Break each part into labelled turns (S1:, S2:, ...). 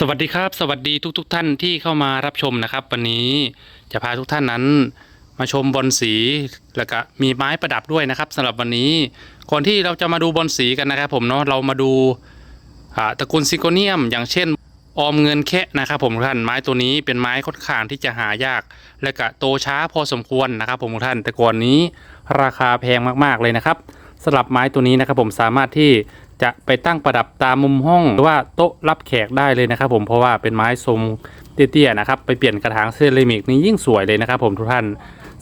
S1: สวัสดีครับ สวัสดีทุกๆทท่านที่เข้ามารับชมนะครับ วันนี้จะพาทุกท่านนั้น มาชมบอลสีแล้วก็มีไม้ประดับด้วยนะครับสำหรับวันนี้ก่อนที่เราจะมาดูบอลสีกันนะครับ ผมเนาะเรามาดูตระกูลซิโกเนียม อย่างเช่น ออมเงินแคะนะครับ ผมท่านไม้ตัวนี้เป็นไม้ค่อนข้างที่จะหายาก และก็โตช้าพอสมควรนะครับ ผมท่านแต่ก่อนนี้ราคาแพงมากๆเลยนะครับสำหรับไม้ตัวนี้นะครับ ผมสามารถที่ จะไปตั้งประดับตามมุมห้อง หรือว่าโต๊ะรับแขกได้เลยนะครับผมเพราะว่าเป็นไม้ทรงเตี้ยๆนะครับ ไปเปลี่ยนกระถางเซรามิกนี่ยิ่งสวยเลยนะครับผมทุกท่าน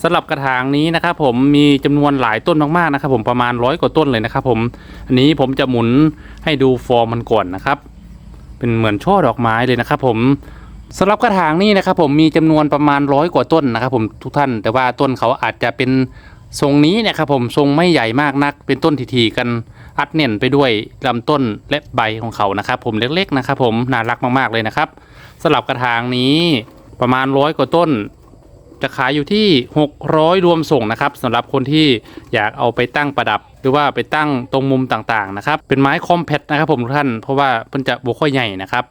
S1: สำหรับกระถางนี้นะครับผมมีจำนวนหลายต้นมากๆนะครับผมประมาณร้อยกว่าต้นเลยนะครับผมอันนี้ผมจะหมุนให้ดูฟอร์มมันก่อนนะครับ เป็นเหมือนช่อดอกไม้เลยนะครับ ผมสำหรับกระถางนี้นะครับผมมีจำนวนประมาณร้อยกว่าต้นนะครับ ผมทุกท่าน แต่ว่าต้นเขาอาจจะเป็นทรงนี้เนะครับผมทรงไม่ใหญ่มากนัก เป็นต้นทีๆกัน อัดเน่นไปด้วยลำต้นและใบของเขานะครับ ผมเล็กๆนะครับ ผมน่ารักมากๆเลยนะครับสำหรับกระถางนี้ประมาณร้อยกว่าต้น จะขายอยู่ที่ 600 รวมส่งนะครับสำหรับคนที่อยากเอาไปตั้งประดับ หรือว่าไปตั้งตรงมุมต่างๆนะครับ เป็นไม้คอมแพคนะครับผมทุกท่านเพราะว่ามันจะบวค่อยใหญ่นะครับ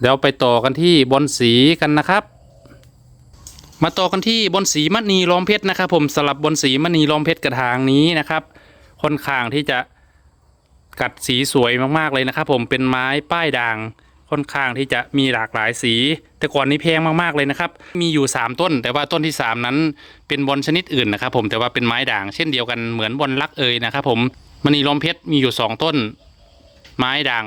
S1: เดี๋ยวไปต่อกันที่บอลสีกันนะครับมาต่อกันที่บอลสีมณีล้อมเพชรนะครับ ผมสลับบอลสีมณีล้อมเพชรกระถางนี้นะครับ ค่อนข้างที่จะกัดสีสวยมากๆเลยนะครับผมเป็นไม้ป้ายด่างค่อนข้างที่จะมีหลากหลายสี แต่ก่อนนี้แพงมากๆเลยนะครับ มีอยู่ 3 ต้น แต่ว่าต้นที่ 3 นั้นเป็นบอลชนิดอื่นนะครับผมแต่ว่าเป็นไม้ด่างเช่นเดียวกันเหมือนบอลลักเอยนะครับผมมณีล้อมเพชรมีอยู่ 2 ต้น ไม้ด่าง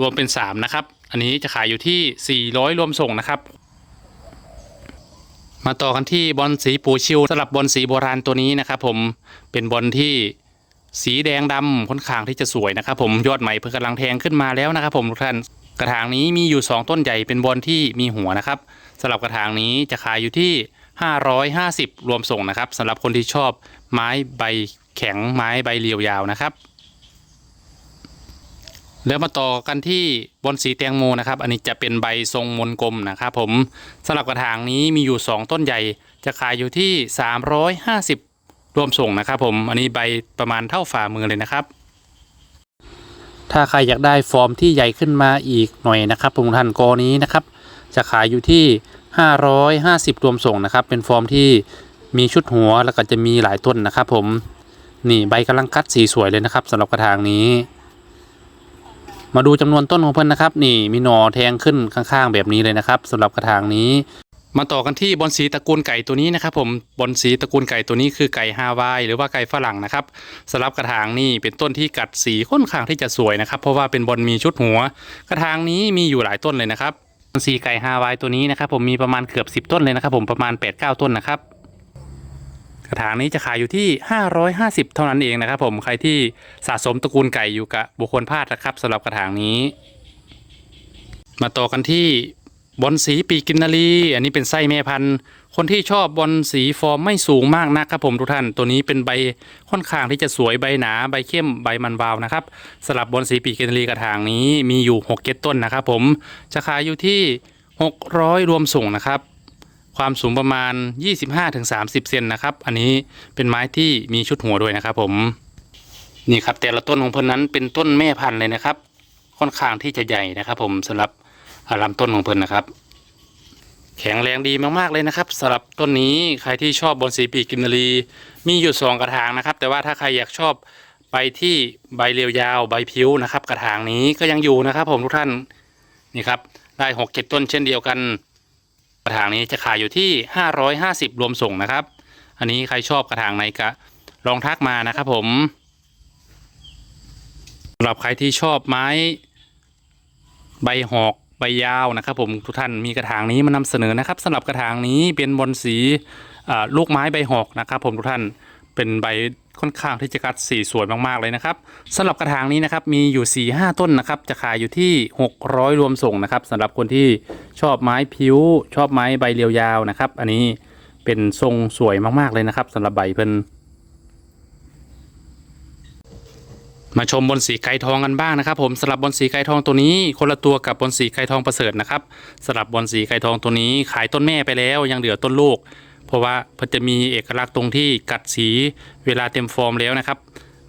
S1: รวมเป็น 3 นะครับ อันนี้จะขายอยู่ที่ 400 รวมส่งนะครับ มาต่อกันที่บอลสีปูชิวสำหรับบอลสีโบราณตัวนี้นะครับผมเป็นบอลที่สีแดงดำค่อนข้างที่จะสวยนะครับผมยอดใหม่เพิ่งกำลังแทงขึ้นมาแล้วนะครับผมทุกท่านกระถางนี้มีอยู่ 2 ต้นใหญ่เป็นบอลที่มีหัวนะครับสำหรับกระถางนี้จะขายอยู่ที่ 550 รวมส่งนะครับสำหรับคนที่ชอบไม้ใบแข็งไม้ใบเรียวยาวนะครับ แล้วมาต่อกันที่บอนสีแตงโมนะครับ อันนี้จะเป็นใบทรงมนกลมนะครับผมสำหรับกระถางนี้มีอยู่ 2 ต้นใหญ่ จะขายอยู่ที่ 350 รวมส่งนะครับผมอันนี้ใบประมาณเท่าฝ่ามือเลยนะครับ ถ้าใครอยากได้ฟอร์มที่ใหญ่ขึ้นมาอีกหน่อยนะครับผมท่านกอนี้นะครับ จะขายอยู่ที่ 550 รวมส่งนะครับ เป็นฟอร์มที่มีชุดหัวแล้วก็จะมีหลายต้นนะครับ ผมนี่ใบกำลังคัดสีสวยเลยนะครับสำหรับกระถางนี้ มาดูจำนวนต้นของเพื่อนนะครับ นี่มีหนอแทงขึ้นข้างๆ แบบนี้เลยนะครับสำหรับกระถางนี้มาต่อกันที่บอนสีตระกูลไก่ตัวนี้นะครับผมบอนสีตระกูลไก่ตัวนี้คือไก่ฮาวายหรือว่าไก่ฝรั่งนะครับสำหรับกระถางนี่เป็นต้นที่กัดสีค่อนข้างที่จะสวยนะครับเพราะว่าเป็นบอนมีชุดหัว กระถางนี้มีอยู่หลายต้นเลยนะครับบอนสีไก่ฮาวายตัวนี้นะครับผมมีประมาณเกือบ 10 ต้นเลยนะครับผมประมาณ8-9ต้นนะครับ กระถางนี้จะขายอยู่ที่ 550 เท่านั้นเองนะครับผมใครที่สะสมตระกูลไก่อยู่กับบุคคลพลาดนะครับสำหรับกระถางนี้ มาต่อกันที่บอลสีปีกกินนารีอันนี้เป็นไส้แม่พันธุ์ คนที่ชอบบอลสีฟอร์มไม่สูงมากนะครับผมทุกท่านตัวนี้เป็นใบค่อนข้างที่จะสวยใบหนาใบเข้มใบมันวาวนะครับสลับบอลสีปีกกินนารีกระถางนี้มีอยู่6เกตต้นนะครับผมจะขายอยู่ที่ 600 รวมส่งนะครับ ความสูงประมาณ 25-30 เซนนะครับ อันนี้เป็นไม้ที่มีชุดหัวด้วยนะครับ ผมนี่ครับแต่ละต้นของเพิ่นนั้นเป็นต้นแม่พันธุ์เลยนะครับ ค่อนข้างที่จะใหญ่นะครับ ผมสำหรับลำต้นของเพิ่นนะครับ แข็งแรงดีมากๆเลยนะครับสำหรับต้นนี้ใครที่ชอบบอนสีปีกกินนารีมีอยู่สองกระถางนะครับ แต่ว่าถ้าใครอยากชอบไปที่ใบเรียวยาวใบพิ้วนะครับ กระถางนี้ก็ยังอยู่นะครับ ผมทุกท่านนี่ครับได้หกเจ็ดต้นเช่นเดียวกัน ระถางนี้จะขายอยู่ที่ 550 รวมส่งนะครับ อันนี้ใครชอบกระถางไหนก็ลองทักมานะครับผมสำหรับใครที่ชอบไม้ใบหอกใบยาวนะครับ ผมทุกท่านมีกระถางนี้มานำเสนอนะครับ สำหรับกระถางนี้เป็นบอนสีลูกไม้ใบหอกนะครับ ผมทุกท่าน เป็นใบค่อนข้างที่จะกัดสีสวยมากๆเลยนะครับสำหรับกระถางนี้นะครับมีอยู่4ี่ห้าต้นนะครับจะขายอยู่ที่ 600 รวมส่งนะครับสำหรับคนที่ชอบไม้พิ้ว ชอบไม้ใบเรียวยาวนะครับ อันนี้เป็นทรงสวยมากๆเลยนะครับสำหรับใบเพิ่นมาชมบนสีไก่ทองกันบ้างนะครับ ผมสลับบนสีไก่ทองตัวนี้ คนละตัวกับบนสีไก่ทองประเสริฐนะครับสลับบนสีไก่ทองตัวนี้ขายต้นแม่ไปแล้วยังเหลือต้นลูก เพราะว่าเพิ่นจะมีเอกลักษณ์ตรงที่กัดสีเวลาเต็มฟอร์มแล้วนะครับ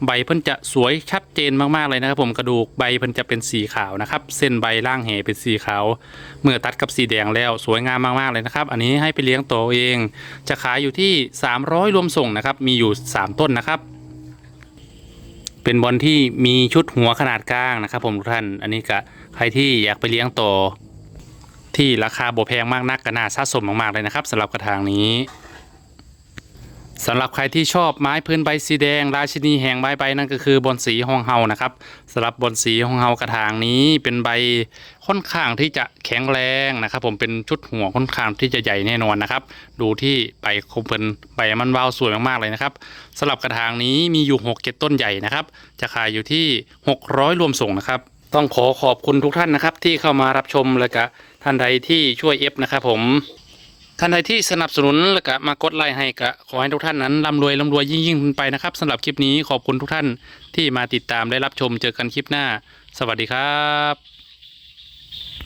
S1: ใบเพิ่นจะสวยชัดเจนมากๆเลยนะครับ ผมกระดูกใบเพิ่นจะเป็นสีขาวนะครับ เส้นใบล่างแหเป็นสีขาว เมื่อตัดกับสีแดงแล้วสวยงามมากๆเลยนะครับ อันนี้ให้ไปเลี้ยงตัวเอง จะขายอยู่ที่ 300 รวมส่งนะครับ มีอยู่ 3 ต้นนะครับเป็นบอลที่มีชุดหัวขนาดกลางนะครับผมทุกท่าน อันนี้ก็ใครที่อยากไปเลี้ยงต่อ ที่ราคาบ่แพงมากนักก็น่าสะสมมากๆเลยนะครับสำหรับกระถางนี้สำหรับใครที่ชอบไม้พื้นใบสีแดง ราชินีแห่งใบใบนั่นก็คือบอนสีฮองเฮานะครับสำหรับบอนสีฮองเฮากระถางนี้เป็นใบค่อนข้างที่จะแข็งแรงนะครับ ผมเป็นชุดหัวค่อนข้างที่จะใหญ่แน่นอนนะครับ ดูที่ใบคมเป็นใบมันเบาสวยมากๆเลยนะครับสำหรับกระถางนี้มีอยู่6 7ต้นใหญ่นะครับ จะขายอยู่ที่ 600 รวมส่งนะครับ ต้องขอขอบคุณทุกท่านนะครับ ที่เข้ามารับชมและกะท่านใดที่ช่วยเอฟนะครับผม ท่านใดที่สนับสนุนและกะมากดไลค์ให้กะขอให้ทุกท่านนั้นร่ำรวยร่ำรวยยิ่งยิ่งขึ้นไปนะครับสำหรับคลิปนี้ขอบคุณทุกท่านที่มาติดตามและรับชมเจอกันคลิปหน้า สวัสดีครับ